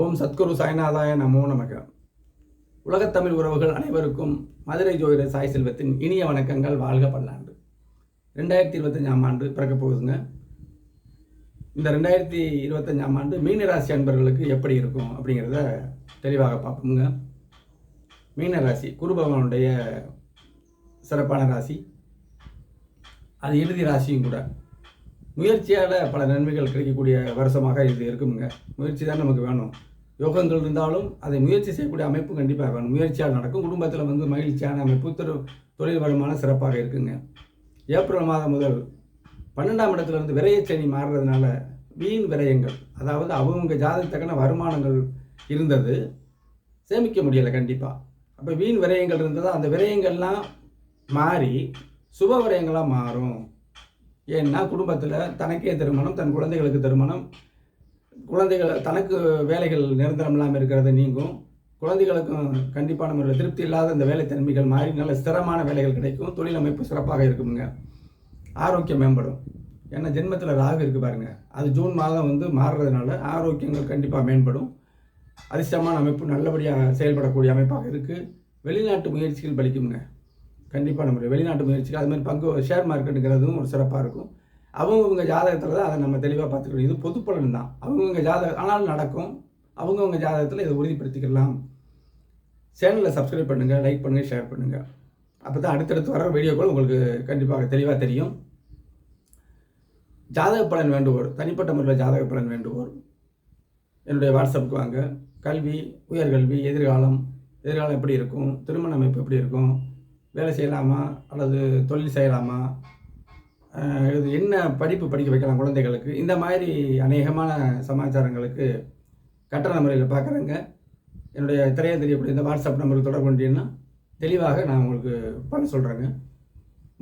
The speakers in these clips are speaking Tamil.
ஓம் சத்குரு சாய்நாதாய நமோ நமக. உலகத்தமிழ் உறவுகள் அனைவருக்கும் மதுரை ஜோதிட சாய் செல்வத்தின் இனிய வணக்கங்கள் வாழ்க பல்லாண்டு. ரெண்டாயிரத்தி இருபத்தஞ்சாம் ஆண்டு பிறக்க போகுதுங்க. இந்த ரெண்டாயிரத்தி இருபத்தஞ்சாம் ஆண்டு மீனராசி அன்பர்களுக்கு எப்படி இருக்கும் அப்படிங்கிறத தெளிவாக பார்ப்போமுங்க. மீனராசி குருபவனுடைய சிறப்பான ராசி. அது இறுதி ராசியும் கூட. முயற்சியால் பல நன்மைகள் கிடைக்கக்கூடிய வருஷமாக இது இருக்குமுங்க. முயற்சி தான் நமக்கு வேணும். யோகங்கள் இருந்தாலும் அதை முயற்சி செய்யக்கூடிய அமைப்பு கண்டிப்பாக வேணும். முயற்சியால் நடக்கும். குடும்பத்தில் வந்து மகிழ்ச்சியான அமைப்பு திரு தொழில் வருமானம் சிறப்பாக இருக்குங்க. ஏப்ரல் மாதம் முதல் பன்னெண்டாம் இடத்துலேருந்து விரையச்சனி மாறுறதுனால வீண் விரயங்கள் அதாவது அவங்க ஜாதகத்தக்கன வருமானங்கள் இருந்தது. சேமிக்க முடியலை கண்டிப்பாக அப்போ வீண் விரயங்கள் இருந்தது? அந்த விரயங்கள்லாம் மாறி சுப விரயங்களாக மாறும். ஏன்னா குடும்பத்தில் தனக்கே திருமணம் தன் குழந்தைகளுக்கு திருமணம். குழந்தைகள் தனக்கு வேலைகள் நிரந்தரம் இல்லாமல் இருக்கிறது நீங்கும். குழந்தைகளுக்கும் கண்டிப்பான முறையில் திருப்தி இல்லாத இந்த வேலைத்தன்மைகள் மாறி நல்ல ஸ்திரமான வேலைகள் கிடைக்கும். தொழில் அமைப்பு சிறப்பாக இருக்குங்க. ஆரோக்கியம் மேம்படும். ஏன்னா ஜென்மத்தில் ராகு இருக்குது பாருங்கள் அது ஜூன் மாதம் வந்து மாறுறதுனால ஆரோக்கியங்கள் கண்டிப்பாக மேம்படும். அதிர்ஷ்டமான அமைப்பு நல்லபடியாக செயல்படக்கூடிய அமைப்பாக இருக்குது வெளிநாட்டு முயற்சிகள் பலிக்குங்க. கண்டிப்பாக நம்ம வெளிநாட்டு முயற்சிக்கு அது மாதிரி பங்கு ஷேர் மார்க்கெட்டுங்கிறதும் ஒரு சிறப்பாக இருக்கும். அவங்கவுங்க ஜாதகத்தில் தான் அதை நம்ம தெளிவாக பார்த்துக்கணும் இது பொதுப்பலன் தான். அவங்கவுங்க ஜாதகம் ஆனாலும் நடக்கும். அவங்கவுங்க ஜாதகத்தில் இதை உறுதிப்படுத்திக்கலாம். சேனலில் சப்ஸ்கிரைப் பண்ணுங்கள் லைக் பண்ணுங்கள் ஷேர் பண்ணுங்கள் அப்போ தான் அடுத்தடுத்து வர வீடியோக்கள் உங்களுக்கு கண்டிப்பாக தெளிவாக தெரியும். ஜாதக பலன் வேண்டுவோர் தனிப்பட்ட முறையில் ஜாதக பலன் வேண்டுவோர். என்னுடைய வாட்ஸ்அப்புக்கு வாங்க. கல்வி உயர்கல்வி எதிர்காலம் எதிர்காலம் எப்படி இருக்கும் திருமண அமைப்பு எப்படி இருக்கும் வேலை செய்யலாமா அல்லது தொழில் செய்யலாமா? இது என்ன படிப்பு படிக்க வைக்கலாம் குழந்தைகளுக்கு? இந்த மாதிரி அநேகமான சமாச்சாரங்களுக்கு கட்டண முறையில் பார்க்குறேங்க. என்னுடைய திரையை தெரியக்கூடிய இந்த வாட்ஸ்அப் நம்பருக்கு தொடர்பு கொண்டீங்கன்னா தெளிவாக நான் உங்களுக்கு பண்ண சொல்கிறேங்க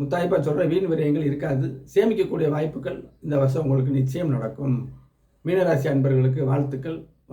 முத்தாய்ப்பாக சொல்கிற வீண் விரயங்கள் இருக்காது. சேமிக்கக்கூடிய வாய்ப்புகள் இந்த வருஷம் உங்களுக்கு நிச்சயம் நடக்கும். மீனராசி அன்பர்களுக்கு வாழ்த்துக்கள்.